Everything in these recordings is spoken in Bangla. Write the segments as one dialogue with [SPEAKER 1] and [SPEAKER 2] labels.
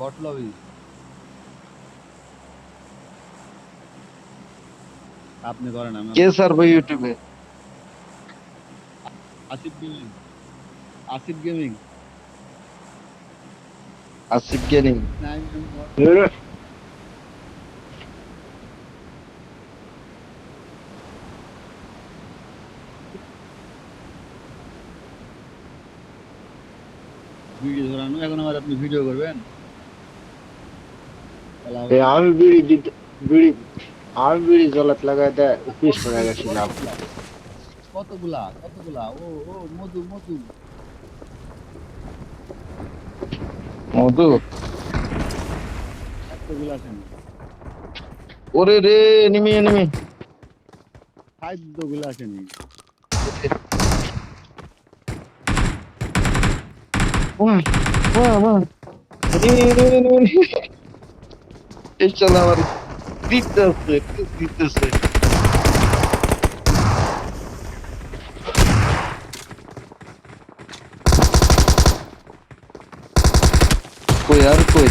[SPEAKER 1] বট লবি আপনি করেন আমি
[SPEAKER 2] কে সার্ভ ইউটিউবে
[SPEAKER 1] Asif gaming. Asif gaming.
[SPEAKER 2] Asif gaming.
[SPEAKER 1] Video ধরানো এখন আমার আপনি ভিডিও করবেন?
[SPEAKER 3] আমি বিড়ি দিতে বিড়ি আমি বিড়ি জলাত লাগাই দেয় পিস করে গেছিলাম।
[SPEAKER 1] কতগুলা কতগুলা? ও ও মধু মধু।
[SPEAKER 2] মধু?
[SPEAKER 1] কতগুলা
[SPEAKER 2] ওরে রে এনিমি এনিমি
[SPEAKER 1] খাদ্যগুলা
[SPEAKER 2] এনিমি এনিমি এনিমি এই চল আমার দিতেছে দিতেছে। কই, আর কই?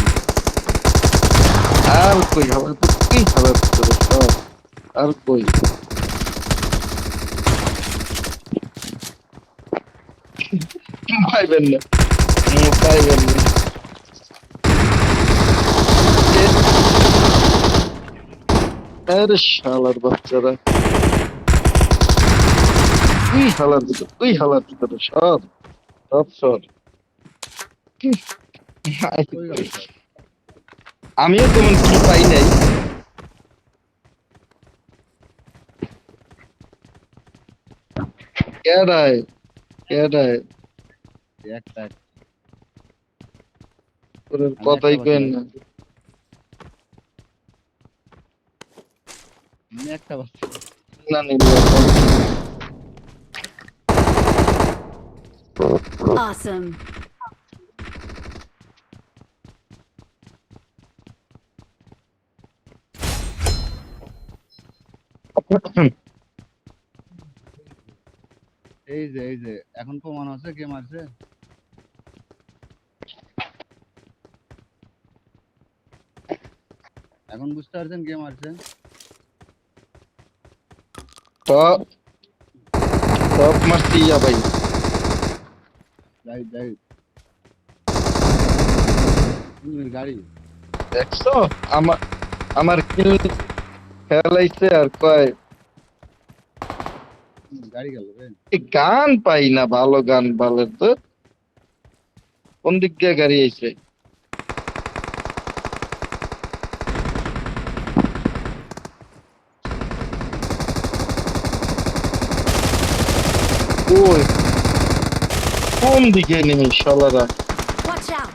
[SPEAKER 2] আর কই? আমার তো কি হবে আর কই? পাইবেন না। পাইবেন না। আরে শালার বাচ্চারা তুই হালার তুই হালার ভিতরে সব সব সর? আমিও তেমন কি পাই নাই কেডায় কেডায় কথাই কেন না
[SPEAKER 1] একটা বাচ্চা
[SPEAKER 2] না নিল
[SPEAKER 4] Awesome.
[SPEAKER 1] এই যে এই যে এখন প্রমাণ আছে কে মারছে এখন বুঝতে পারছেন কে মারছে
[SPEAKER 2] টপ টপ মারছি ইয়া ভাই
[SPEAKER 1] গাড়ি
[SPEAKER 2] দেখছ আমার আমার কিল খেলাইছে আর কয়
[SPEAKER 1] গাড়ি গেল
[SPEAKER 2] এ গান পাই না ভালো গান ভালো তো কোন দিক দিয়ে গাড়ি আইছে ওই কোন দিকে নেমে শালারা
[SPEAKER 4] Watch out.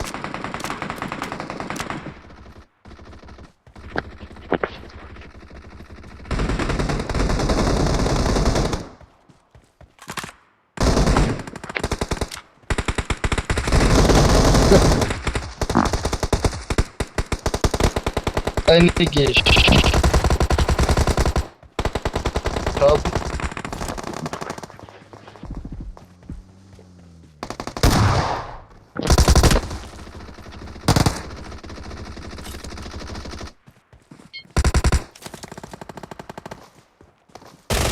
[SPEAKER 2] তাই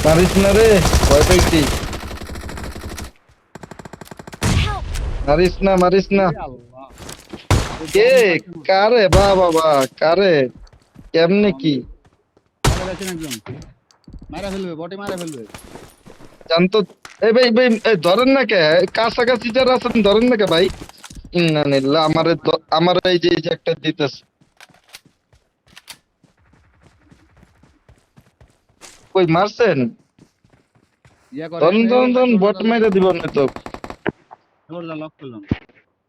[SPEAKER 2] মারিস না রে ভয় পাইছি মারিস না মারিস না। কে কারে বা বাবা কারে? কেমনে কি?
[SPEAKER 1] মারা ফেলবে বটে মারা ফেলবে।
[SPEAKER 2] জানতো এই ভাই ভাই ধরেন না কে? কাছাকাছি যারা আছেন ধরেন না কে ভাই? ইন্না নিল্লা আমার আমার এই যে এই যে একটা দিতেছে। কই মারছেন
[SPEAKER 1] ইয়া
[SPEAKER 2] বট মাইরা দিব না তো
[SPEAKER 1] লক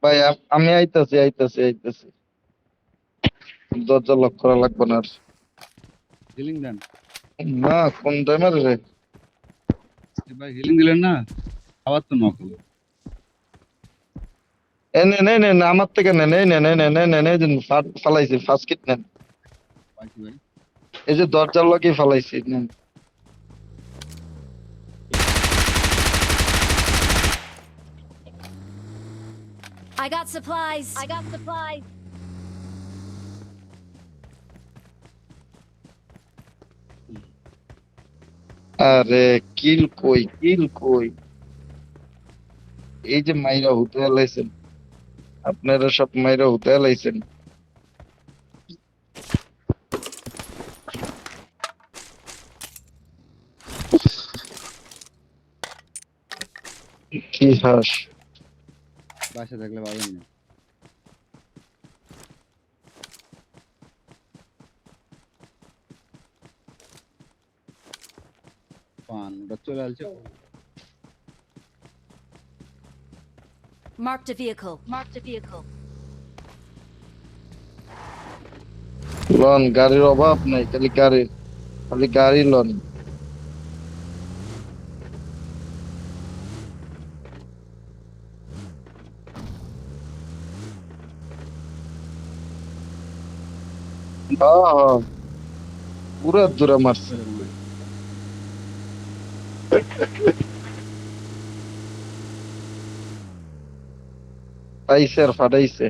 [SPEAKER 2] ভাই আমি আইতাছি আইতাছি আইতাছি দরজা লক করা লাগবে না আর
[SPEAKER 1] হিলিং দেন
[SPEAKER 2] না কোন টাইমার রে
[SPEAKER 1] এ ভাই হিলিং দিলেন না আবার তো নক হলো
[SPEAKER 2] এ নে নে নে নে, আমার থেকে নেন এই নেন এই নেন এই নেন এই যে ফালাইছি ফার্স্ট কিট নেন
[SPEAKER 1] পাইছি ভাই
[SPEAKER 2] এই যে দরজার লগে ফালাইছি নেন
[SPEAKER 4] I got supplies. I got supplies.
[SPEAKER 2] আরে কিল কই কিল কই এই যে মাইরা হতে লাইছেন আপনারা সব মাইরা হতে লাইছেন কি হাস
[SPEAKER 1] Başladıkla bağlayın. Fan, bıçağı alacağım.
[SPEAKER 4] Marked a vehicle. Marked a vehicle.
[SPEAKER 2] Lon, garir obap nih, kali garir, kali garir lon. Aa. Burada duramazsın. Kayser, Fadayse.